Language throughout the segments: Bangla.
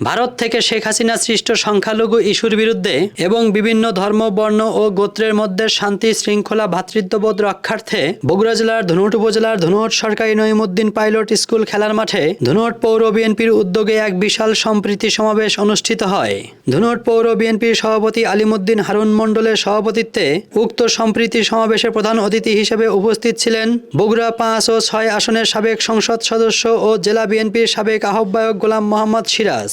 ভারত থেকে শেখ হাসিনা সৃষ্ট সংখ্যালঘু ইস্যুর বিরুদ্ধে এবং বিভিন্ন ধর্ম, বর্ণ ও গোত্রের মধ্যে শান্তি শৃঙ্খলা ভ্রাতৃত্ববোধ রক্ষার্থে বগুড়া জেলার ধনুট উপজেলার ধনুট সরকারি নইমুদ্দিন পাইলট স্কুল খেলার মাঠে ধনুট পৌর বিএনপির উদ্যোগে এক বিশাল সম্প্রীতি সমাবেশ অনুষ্ঠিত হয়। ধনুট পৌর বিএনপির সভাপতি আলিমুদ্দিন হারুন মণ্ডলের সভাপতিত্বে উক্ত সম্প্রীতি সমাবেশে প্রধান অতিথি হিসেবে উপস্থিত ছিলেন বগুড়া পাঁচ ও ছয় আসনের সাবেক সংসদ সদস্য ও জেলা বিএনপির সাবেক আহ্বায়ক গোলাম মোহাম্মদ সিরাজ।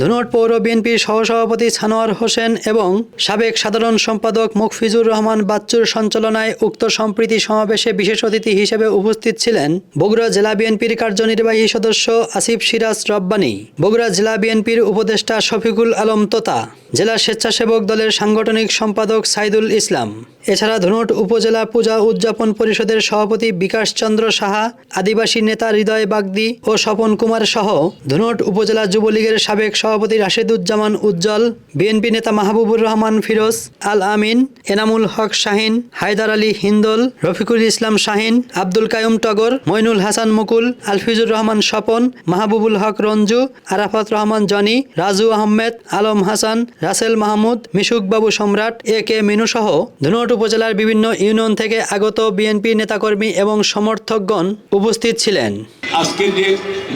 ধনুট পৌর বিএনপির সহসভাপতি সানোয়ার হোসেন এবং সাবেক সাধারণ সম্পাদক মুকফিজুর রহমান বাচ্চুর সঞ্চালনায় উক্ত সম্প্রীতি সমাবেশে বিশেষ অতিথি হিসেবে উপস্থিত ছিলেন বগুড়া জেলা বিএনপির কার্যনির্বাহী সদস্য আসিফ সিরাজ রব্বানী, বগুড়া জেলা বিএনপির উপদেষ্টা শফিকুল আলম তোতা, জেলা স্বেচ্ছাসেবক দলের সাংগঠনিক সম্পাদক সাইদুল ইসলাম। এছাড়া ধনুট উপজেলা পূজা উদযাপন পরিষদের সভাপতি বিকাশ চন্দ্র সাহা, আদিবাসী নেতা হৃদয় বাগদি ও স্বপন কুমার সহ ধনুট উপজেলা যুবলীগের সাবেক সভাপতি রাশেদুজ্জামান উজ্জ্বল, বিএনপি নেতা মাহবুবুর রহমান ফিরোজ, আল আমিন, এনামুল হক শাহিন, হায়দার আলী হিন্দল, রফিকুল ইসলাম শাহিন, আব্দুল কায়ুম টগর, মইনুল হাসান মুকুল, আলফিজুর রহমান স্বপন, মাহবুবুল হক রঞ্জু, আরাফাত রহমান জনি, রাজু আহমেদ, আলম হাসান, রাসেল মাহমুদ মিশুকবাবু সম্রাট, এ কে মিনু সহ ধনুট উপজেলার বিভিন্ন ইউনিয়ন থেকে আগত বিএনপি নেতাকর্মী এবং সমর্থকগণ উপস্থিত ছিলেন। আজকের যে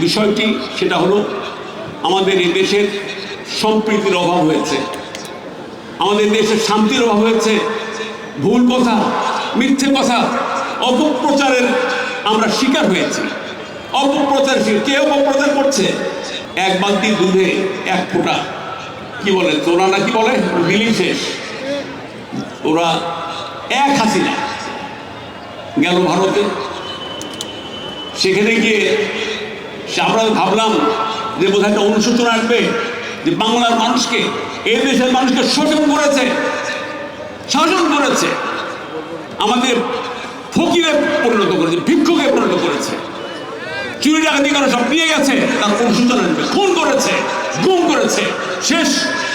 বিষয়টি, সেটা হলো আমাদের এই দেশের সম্প্রীতির অভাব হয়েছে। আমাদের দেশের শান্তির অভাব হয়েছে। ভুল কথা, মিথ্যে কথা, অপপ্রচারের আমরা শিকার হয়েছি। অপপ্রচার কে অপপ্রচার করছে? এক বালতি দুধে এক ফোঁটা। কি বলে তোরা না কি বলে? বিলি শেষ। ওরা এক হাসিনা গেল ভারতে। সেখানে গিয়ে আমরা ভাবলাম যে বোধহয় একটা অনুশোচন আসবে যে বাংলার মানুষকে, এই দেশের মানুষকে শোষণ করেছে, শাসন করেছে, আমাদের ফকিরে পরিণত করেছে ভিক্ষুকে পরিণত করেছে। চুরি ডাকাতি করে সব নিয়ে গেছে, তার অনুশোচন আসবে। খুন করেছে, গুম করেছে। শেষ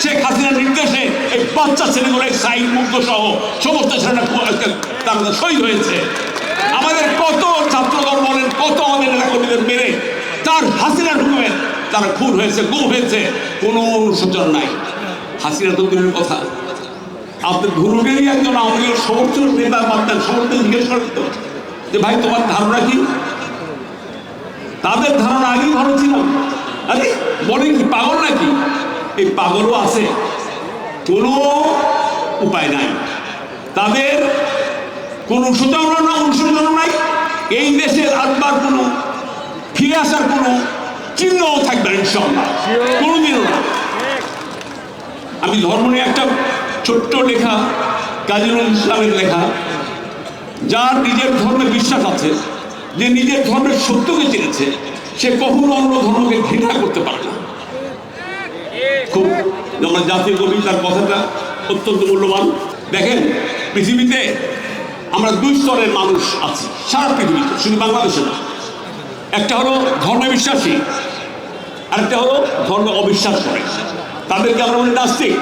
শেখ হাসিনার নির্দেশে এই বাচ্চা ছেলেগুলো সাইন মুক্ত সহ সমস্ত ছেলেরা খু- তার হয়েছে। আমাদের কত ছাত্রদল বলেন, কত আমাদের কর্মীদের মেরে তার হাসিনার হুকুমে তারা খুন হয়েছে, গুম হয়েছে, কোনো অনুশোচন নাই। হাসিনা তো কথা। আপনি ধুরুটেরই একজন আমাদের সমর্থন নেতা পারতেন সমর্থন জিজ্ঞেস করেন তো, যে ভাই, তোমার ধারণা কি? তাদের ধারণা আগেই ভালো ছিল। আরে বলেন কি পাগল নাকি? এই পাগলও আছে, কোনো উপায় নাই। তাদের কোনো অনুশোচনা না অনুশোচনা নাই। এই দেশের আসবার কোনো, ফিরে আসার কোনো চিহ্নও থাকবে ইনশাল্লাহ কোনোদিনও না। আমি ধর্ম নিয়ে একটা ছোট্ট লেখা কাজী ইসলামের লেখা, যার নিজের ধর্মে বিশ্বাস আছে, যে নিজের ধর্মের সত্যকে চিনেছে, সে কখনো অন্য ধর্মকে ঘৃণা করতে পারে না। খুব আমার জাতীয় কবি তার কথাটা অত্যন্ত মূল্যবান। দেখেন, পৃথিবীতে আমরা দুই স্তরের মানুষ আছি, সারা পৃথিবীতে, শুধু বাংলাদেশে না। একটা হলো ধর্মে বিশ্বাসী আরেকটা হলো ধর্মে অবিশ্বাস করে। তাদেরকে আমরা বলি নাস্তিক।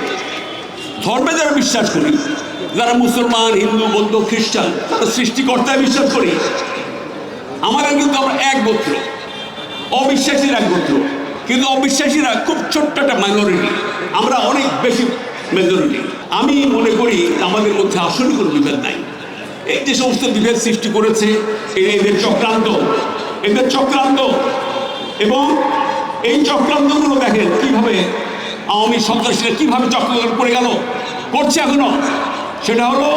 ধর্মে যারা বিশ্বাস করি, যারা মুসলমান, হিন্দু, বৌদ্ধ, খ্রিস্টান তারা সৃষ্টিকর্তায় বিশ্বাস করি। আমাদের কিন্তু আমরা এক গোত্র অবিশ্বাসীর এক গোত্র কিন্তু অবিশ্বাসীরা খুব ছোট্ট একটা মাইনরিটি আমরা অনেক বেশি মেজরিটি আমি মনে করি আমাদের মধ্যে আসলে কোনো বিভেদ নাই। এই যে সমস্ত বিভেদ সৃষ্টি করেছে এদের চক্রান্ত এদের চক্রান্ত। এবং এই চক্রান্তগুলো দেখেন কীভাবে আওয়ামী সন্ত্রাসীরা কীভাবে চক্রান্ত পড়ে গেল, করছে এখনও। সেটা হলো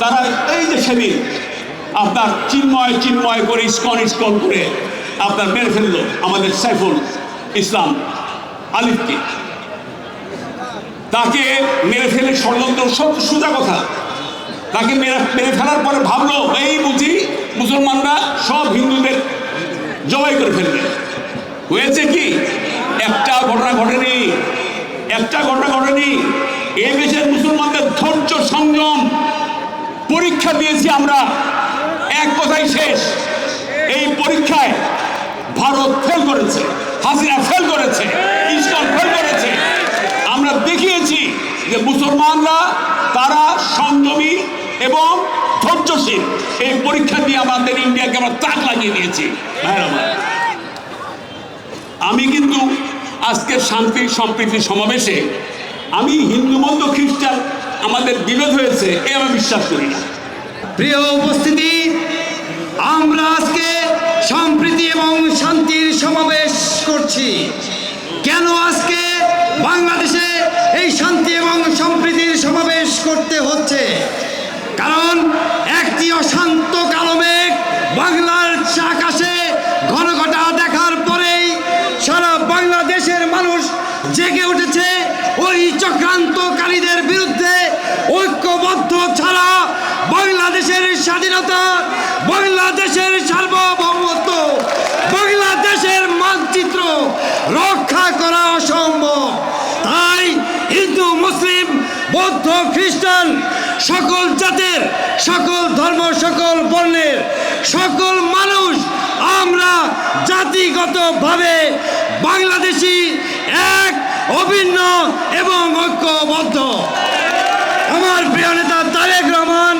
তারা এই যে সেদিন আপনার চিন্ময় চিন্ময় করে ইস্কন ইস্কন করে আপনার মেরে ফেলল আমাদের সাইফুল ইসলাম আলিফকে। তাকে মেরে ফেলে ষড়যন্ত্র সব সোজা কথা। তাকে মেরে মেরে ফেলার পরে ভাবলো, এই বুঝি মুসলমানরা সব হিন্দুদের জবাই করে ফেলবে। হয়েছে কি? একটা ঘটনা ঘটেনি। একটা ঘটনা ঘটেনি। এ দেশের মুসলমানদের ধৈর্য সংযম পরীক্ষা দিয়েছি আমরা। এক কথাই শেষ। এই পরীক্ষায় ভারত ফেল করেছে। হাসিনা ফেল করেছে। ইসলাম ফেল করেছে। আমরা দেখিয়েছি যে মুসলমানরা, তারা সংযমী এবং ধৈর্যশীল। এই পরীক্ষা দিয়ে আমাদের ইন্ডিয়াকে আমরা তাক লাগিয়ে দিয়েছি। আমি কিন্তু আজকের শান্তি, সম্প্রীতি সমাবেশে আমি হিন্দু, বৌদ্ধ, খ্রিস্টান আমাদের বিভেদ হয়েছে, এ আমি বিশ্বাস করি না। প্রিয় উপস্থিতি, আমরা আজকে সম্প্রীতি এবং শান্তির সমাবেশ করছি। কেন আজকে বাংলাদেশে এই শান্তি এবং সম্প্রীতির সমাবেশ করতে হচ্ছে? অশান্ত কালো বাংলার আকাশে ঘন ঘটা দেখার পরেই সারা বাংলাদেশের মানুষ জেগে উঠেছে ওই চক্রান্তকারীদের বিরুদ্ধে। ঐক্যবদ্ধ ছাড়া বাংলাদেশের স্বাধীনতা, বাংলাদেশের সার্বভৌমত্ব, বাংলাদেশের মানচিত্র রক্ষা করা অসম্ভব। তাই হিন্দু, মুসলিম, বৌদ্ধ, খ্রিস্টান সকল জাতের, সকল ধর্ম, সকল বর্ণের, সকল মানুষ আমরা জাতিগতভাবে বাংলাদেশি এক, অভিন্ন এবং ঐক্যবদ্ধ। আমার প্রিয় নেতা তারেক রহমান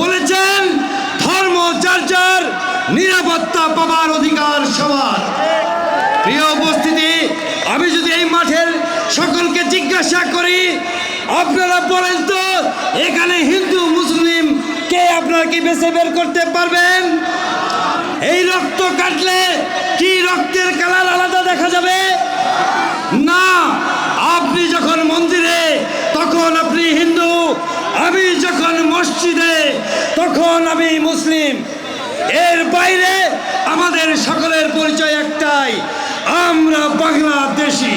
বলেছেন, ধর্ম যার যার নিরাপত্তা পাবার অধিকার সবার। প্রিয় উপস্থিতি, আমি যদি এই মাঠের সকলকে জিজ্ঞাসা করি, আপনারা বলেন তো এখানে হিন্দু, মুসলিম, কে আপনারা কি বেছে বের করতে পারবেন? এই রক্ত কাটলে কি রক্তের কালার আলাদা দেখা যাবে? না, আপনি যখন মন্দিরে, তখন আপনি হিন্দু, আমি যখন মসজিদে, তখন আমি মুসলিম। এর বাইরে আমাদের সকলের পরিচয় একটাই, আমরা বাংলাদেশি।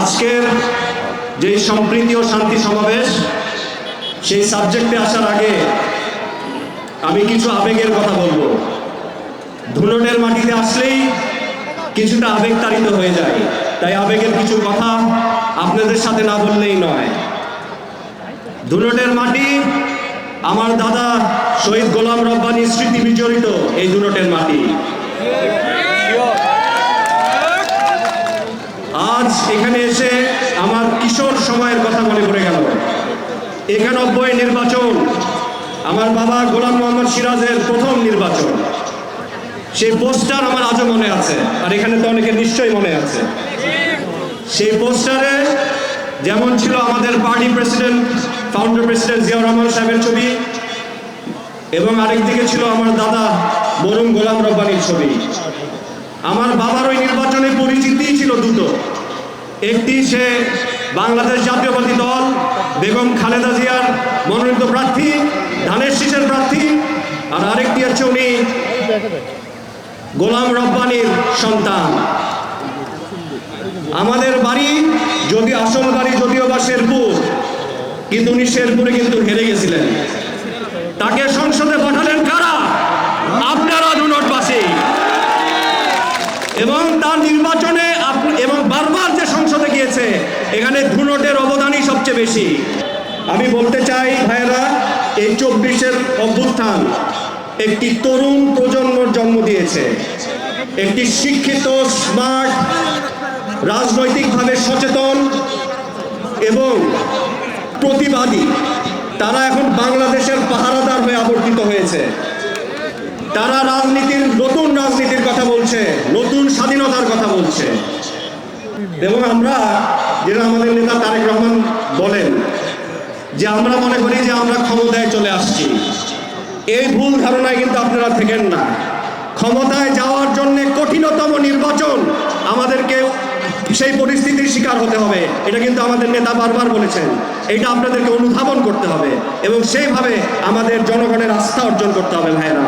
আজকের যে সম্প্রীতি ও শান্তি সমাবেশ সেই সাবজেক্টে আসার আগে আমি কিছু আবেগের কথা বলব। ধুনটের মাটিতে আসলেই কিছুটা আবেগ তাড়িত হয়ে যায়। তাই আবেগের কিছু কথা আপনাদের সাথে না বললেই নয়। ধুনটের মাটি আমার দাদা শহীদ গোলাম রব্বানির স্মৃতি বিজড়িত এই ধুনটের মাটি আজ এখানে এসে আমার কিশোর সময়ের কথা মনে পড়ে গেল একানব্বই নির্বাচন। আমার বাবা গোলাম মোহাম্মদ সিরাজের প্রথম নির্বাচন। সেই পোস্টার আমার আজও মনে আছে, আর এখানে তো অনেকের নিশ্চয়ই মনে আছে। সেই পোস্টারে যেমন ছিল আমাদের party president founder president Ziaur Rahman সাহেবের ছবি, এবং আরেক দিকে ছিল আমার দাদা বরুণ গোলাম রব্বানির ছবি। আমার বাবার ওই নির্বাচনে পরিচিতি ছিল দুটো। একটি সে বাংলাদেশ জাতীয়বাদী দল, বেগম খালেদা জিয়ার মনোনীত প্রার্থী, ধানের শীষের প্রার্থী, আর আরেকটি হচ্ছে উনি গোলাম রব্বানির সন্তান। আমাদের বাড়ি যদি, আসল বাড়ি যদিও বা শেরপুর, কিন্তু উনি শেরপুরে কিন্তু হেরে গেছিলেন। তাকে সংসদে এখানে ধুনটের অবদানই সবচেয়ে বেশি। আমি বলতে চাই, ভাইয়েরা, এই চব্বিশের অভ্যুত্থান একটি তরুণ প্রজন্মর জন্ম দিয়েছে। একটি শিক্ষিত, স্মার্ট, রাজনৈতিকভাবে সচেতন এবং প্রতিবাদী। তারা এখন বাংলাদেশের পাহারাদার হয়ে আবর্তিত হয়েছে। তারা রাজনীতির, নতুন রাজনীতির কথা বলছে, নতুন স্বাধীনতার কথা বলছে। এবং আমরা যেটা আমাদের নেতা তারেক রহমান বলেন যে আমরা মনে করি যে আমরা ক্ষমতায় চলে আসছি। এই ভুল ধারণায় কিন্তু আপনারা থেকেন না। ক্ষমতায় যাওয়ার জন্য কঠিনতম নির্বাচন আমাদেরকে সেই পরিস্থিতির শিকার হতে হবে। এটা কিন্তু আমাদের নেতা বারবার বলেছেন। এটা আপনাদেরকে অনুধাবন করতে হবে এবং সেইভাবে আমাদের জনগণের আস্থা অর্জন করতে হবে ভাইয়েরা